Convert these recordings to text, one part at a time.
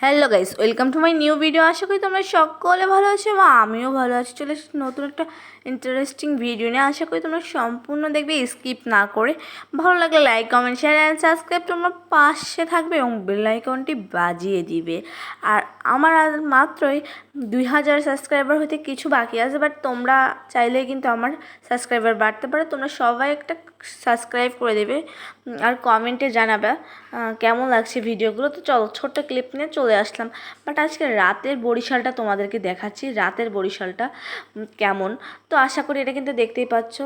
Hello guys welcome to my new video আশা করি তোমরা সকলে ভালো আছো এবং আমিও ভালো আছি। চলে নতুন একটা ইন্টারেস্টিং ভিডিও নিয়ে। আশা করি তোমরা সম্পূর্ণ দেখবে স্কিপ না করে। ভালো লাগলে like comment share and subscribe তোমরা পাশে থাকবে এবং বেল আইকনটি বাজিয়ে দিবে। আর আমার মাত্রই দুই হাজার সাবস্ক্রাইবার হতে কিছু বাকি আছে বাট তোমরা চাইলে কিন্তু আমার সাবস্ক্রাইবার বাড়তে পারে। তোমরা সবাই একটা সাবস্ক্রাইব করে দেবে। আর কমেন্টে জানাবে কেমন লাগছে ভিডিওগুলো তো চলো, ছোট্ট ক্লিপ নিয়ে চলে আসলাম। বাট আজকে রাতের বরিশালটা তোমাদেরকে দেখাচ্ছি। রাতের বরিশালটা কেমন? তো আশা করি এটা কিন্তু দেখতেই পাচ্ছ।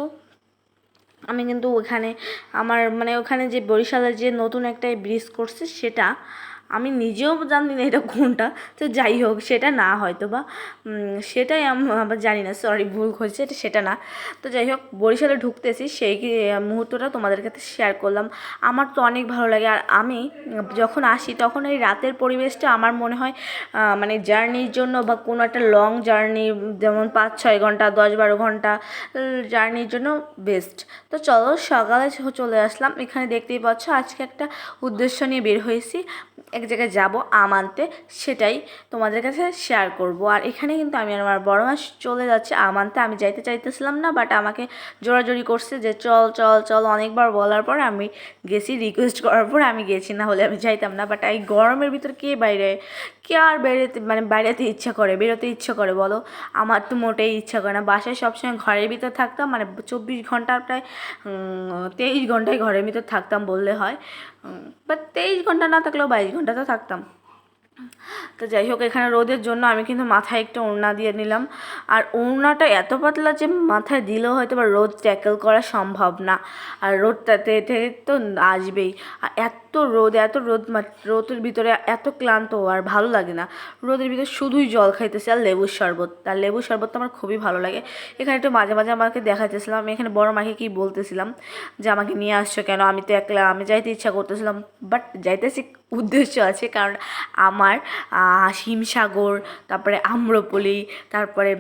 আমি কিন্তু ওখানে, আমার মানে ওখানে যে বরিশালের যে নতুন একটা ব্রিজ করছে, সেটা আমি নিজেও জানি না এটা কোনটা, তো যাই হোক, সেটা না হয়তো বা সেটাই আমি, আবার জানি না সরি ভুল হয়েছে এটা সেটা না। তো যাই হোক, বরিশালে ঢুকতেছি, সেই মুহূর্তটা তোমাদের কাছে শেয়ার করলাম। আমার তো অনেক ভালো লাগে, আর আমি যখন আসি, তখন এই রাতের পরিবেশটা আমার মনে হয় মানে জার্নির জন্য বা কোনো একটা লং জার্নি যেমন পাঁচ, ছয় ঘণ্টা, দশ, বারো ঘণ্টা জার্নির জন্য বেস্ট তো চলো, সকালে চলে আসলাম। এখানে দেখতেই পাচ্ছ, আজকে একটা উদ্দেশ্য নিয়ে বের হয়েছি। এক জায়গায় যাব, আম আনতে, সেটাই তোমাদের কাছে শেয়ার করব। আর এখানে কিন্তু আমি আমার বড় মাস চলে যাচ্ছে, আম আনতে। আমি যাইতে চাইতেছিলাম না বাট আমাকে জোরাজোরি করছে যে, চল চল চল। অনেকবার বলার পর আমি গেছি রিকোয়েস্ট করার পর আমি গেছি, না হলে আমি যাইতাম না। বাট এই গরমের ভিতর কে বাইরে, কে আর বেরোতে মানে বাইরেতে ইচ্ছা করে? বেরোতে ইচ্ছা করে, বলো? আমার তো মোটেই ইচ্ছা করে না। বাসায় সবসময় ঘরের ভিতর থাকতাম মানে চব্বিশ ঘণ্টা প্রায় তেইশ ঘন্টায় ঘরের ভিতর থাকতাম বললে হয়। বাট তেইশ ঘণ্টা না থাকলেও বাইশ ঘণ্টা তো থাকতাম। তো যাই হোক, এখানে রোদের জন্য আমি কিন্তু মাথায় একটা ওড়না দিয়ে নিলাম। আর ওড়নাটা এত পাতলা যে মাথায় দিলেও হয়তো বা রোদ ট্যাকেল করা সম্ভব না। আর রোদটাতে তো আসবেই। আর এত রোদ, এত রোদ রোদের ভিতরে এত ক্লান্ত আর ভালো লাগে না। রোদের ভিতরে শুধুই জল খাইতেছে আর লেবুর শরবত। আর লেবুর শরবতটা আমার খুবই ভালো লাগে। এখানে একটু মাঝে মাঝে আমাকে দেখাইতেছিলাম, আমি এখানে বড় মাকে কি বলতেছিলাম যে, আমাকে নিয়ে আসছো কেন? আমি তো একলা, আমি যাইতে ইচ্ছা করতেছিলাম। বাট যাইতেছি, উদ্দেশ্য আছে কারণ আমার হিমসাগর, তারপরে আম্রপলি, তারপরে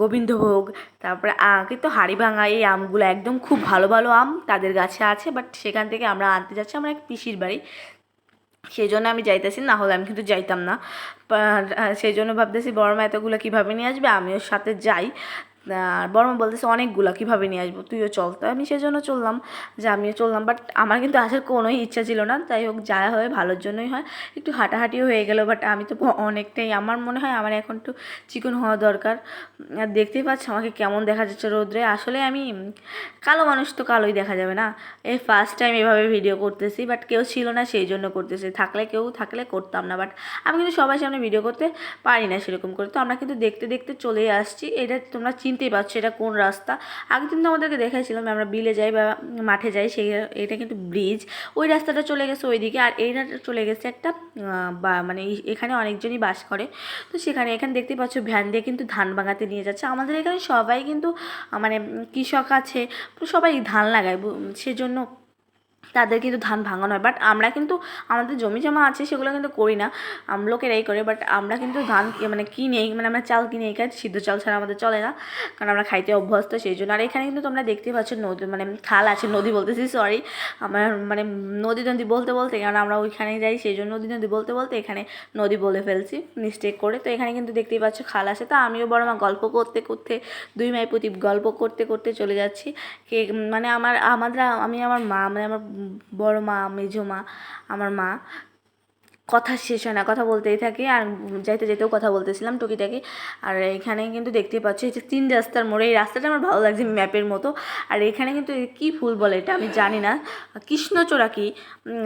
গোবিন্দভোগ, তারপরে কিন্তু হাড়িভাঙা এই আমগুলো একদম খুব ভালো ভালো আম তাদের গাছে আছে বাট সেখান থেকে আমরা আনতে যাচ্ছি। আমার এক পিসির বাড়ি। সেই জন্য আমি যাইতেছি, না হলে আমি কিন্তু যাইতাম না। সেই জন্য ভাবতেছি, বড় মা এতগুলো কীভাবে নিয়ে আসবে? আমিও সাথে যাই। বড় মা বলতেছে, অনেকগুলো, কীভাবে নিয়ে আসব? তুইও চল। তো আমি সেই জন্য চললাম, যে আমিও চললাম বাট আমার কিন্তু আসার কোনোই ইচ্ছা ছিল না। যাই হোক, যা হয়, ভালোর জন্যই হয়। একটু হাঁটাহাঁটিও হয়ে গেল বাট আমি তো অনেকটাই, আমার মনে হয় আমার এখন একটু চিকন হওয়া দরকার। আর দেখতেই পাচ্ছ আমাকে কেমন দেখা যাচ্ছে রোদ্রে। আসলে আমি, কালো মানুষ তো কালোই দেখা যাবে না। এই ফার্স্ট টাইম এভাবে ভিডিও করতেছি বাট কেউ ছিল না, সেই জন্য করতেছি। থাকলে কেউ, থাকলে করতাম না বাট আমি কিন্তু সবাই সামনে ভিডিও করতে পারি না সেরকম করে। তো আমরা কিন্তু দেখতে দেখতে চলেই আসছি। এটা তোমরা চিনতেই পারছ এটা কোন রাস্তা। আগে কিন্তু আমাদেরকে দেখাইছিলাম, আমরা বিলে যাই বা মাঠে যাই, সেই এটা কিন্তু ব্রিজ ওই রাস্তাটা চলে গেছে ওইদিকে, আর এই চলে গেছে একটা বা মানে এখানে অনেকজনই বাস করে। তো সেখানে, এখানে দেখতে পাচ্ছ ভ্যান দিয়ে কিন্তু ধান বাগাতে নিয়ে যাচ্ছে। আমাদের এখানে সবাই কিন্তু মানে কৃষক আছে সবাই ধান লাগায় সেজন্য তাদের কিন্তু ধান ভাঙানো হয়। বাট আমরা কিন্তু আমাদের জমি জমা আছে, সেগুলো কিন্তু করি না। লোকেরাই করে বাট আমরা কিন্তু ধান মানে কিনেই মানে আমরা চাল কিনে খাই সিদ্ধ চাল ছাড়া আমাদের চলে না। কারণ আমরা খাইতে অভ্যস্ত, সেই জন্য। আর এখানে কিন্তু তোমরা দেখতে পাচ্ছ নদী মানে খাল আছে, নদী বলতেছি সরি আমার মানে নদী নদী বলতে বলতে, কারণ আমরা ওইখানে যাই, সেই জন্য নদী নদী বলতে বলতে এখানে নদী বলে ফেলছি মিস্টেক করে। তো এখানে কিন্তু দেখতেই পাচ্ছ খাল আছে। তো আমিও বড় মা গল্প করতে করতে, দুই মাই প্রতি গল্প করতে করতে চলে যাচ্ছি। কে মানে আমার আমাদের আমি আমার মা মানে আমার বড় মা মেজো মা আমার মা। কথা শেষ হয় না, কথা বলতেই থাকি। আর যাইতে যেতেও কথা বলতেছিলাম টুকিটাকি। আর এখানে কিন্তু দেখতেই পাচ্ছি, এই যে তিন রাস্তার মোড়ে, এই রাস্তাটা আমার ভালো লাগছে ম্যাপের মতো। আর এখানে কিন্তু কি ফুল বলে এটা আমি জানি না। কৃষ্ণচূড়া কি?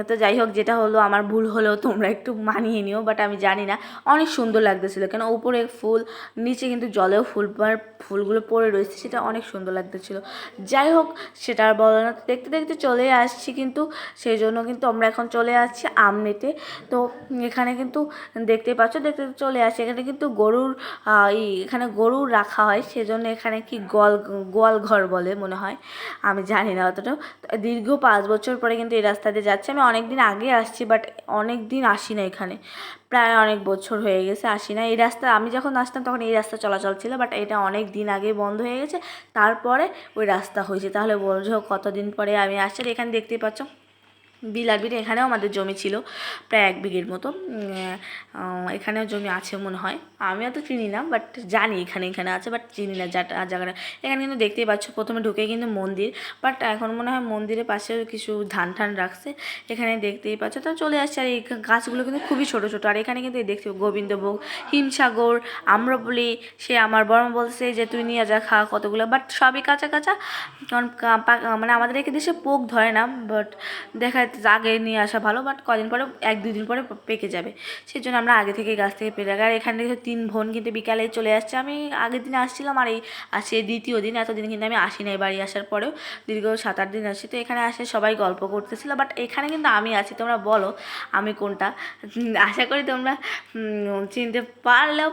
তো যাই হোক, যেটা হলো আমার ভুল হলেও তোমরা একটু মানিয়ে নিও বাট আমি জানি না। অনেক সুন্দর লাগতেছিল, কেন উপরে ফুল, নিচে কিন্তু জলেও ফুল ফুলগুলো পড়ে রয়েছে, সেটা অনেক সুন্দর লাগতেছিল। যাই হোক, সেটা আর বলো না। দেখতে দেখতে চলে আসছি কিন্তু, সেই জন্য কিন্তু আমরা এখন চলে আসছি আমনেতে তো এখানে কিন্তু দেখতে পাচ্ছ, দেখতে দেখতে চলে আসছে এখানে কিন্তু গরুর এখানে গরু রাখা হয়, সেজন্য এখানে কি গোয়াল গোয়াল ঘর বলে মনে হয়। আমি জানি না অতটা। দীর্ঘ পাঁচ বছর পরে কিন্তু এই রাস্তা দিয়ে যাচ্ছি। আমি অনেক দিন আগে আসছি, বাট অনেক দিন আসি না এখানে। প্রায় অনেক বছর হয়ে গেছে আসি না। এই রাস্তা, আমি যখন আসতাম তখন এই রাস্তা চলাচল ছিল, বাট এটা অনেক দিন আগে বন্ধ হয়ে গেছে। তারপরে ওই রাস্তা হয়েছে। তাহলে বলছো কতদিন পরে আমি আসছি? এখানে দেখতেই পাচ্ছ বিল আর বিল এখানেও আমাদের জমি ছিল, প্রায় এক বিঘের মতো। এখানেও জমি আছে মনে হয়। আমিও তো চিনি না বাট জানি এখানে এখানে আছে বাট চিনি না যাটা জায়গাটা। এখানে কিন্তু দেখতেই পাচ্ছ, প্রথমে ঢুকে কিন্তু মন্দির বাট এখন মনে হয় মন্দিরের পাশে কিছু ধান ঠান রাখছে। এখানে দেখতেই পাচ্ছ, তো চলে আসছে, আর এই গাছগুলো কিন্তু খুবই ছোটো ছোটো। আর এখানে কিন্তু দেখতে গোবিন্দভোগ, হিমসাগর, আম্রপলি, সে আমার বড় বলছে যে, তুই নিয়ে যা, খা কতগুলো। বাট সবই কাঁচা কাঁচা। কারণ মানে আমাদের এখানে দেশে পোক ধরে না বাট দেখা আগে নিয়ে আসা ভালো বাট কদিন পরে, এক দুই দিন পরে পেকে যাবে। সেই জন্য আমরা আগে থেকে গাছ থেকে পেরে আর এখানে তিন বোন কিন্তু বিকালে চলে আসছে। আমি আগের দিন আসছিলাম, আর এই আসছে দ্বিতীয় দিন। এতদিন কিন্তু আমি আসি নাই বাড়ি আসার পরেও। দীর্ঘ সাত আট দিন আসছি। তো এখানে আসে সবাই গল্প করতেছিল বাট এখানে কিন্তু আমি আছি। তোমরা বলো, আমি কোনটা? আশা করি তোমরা চিনতে পারলেও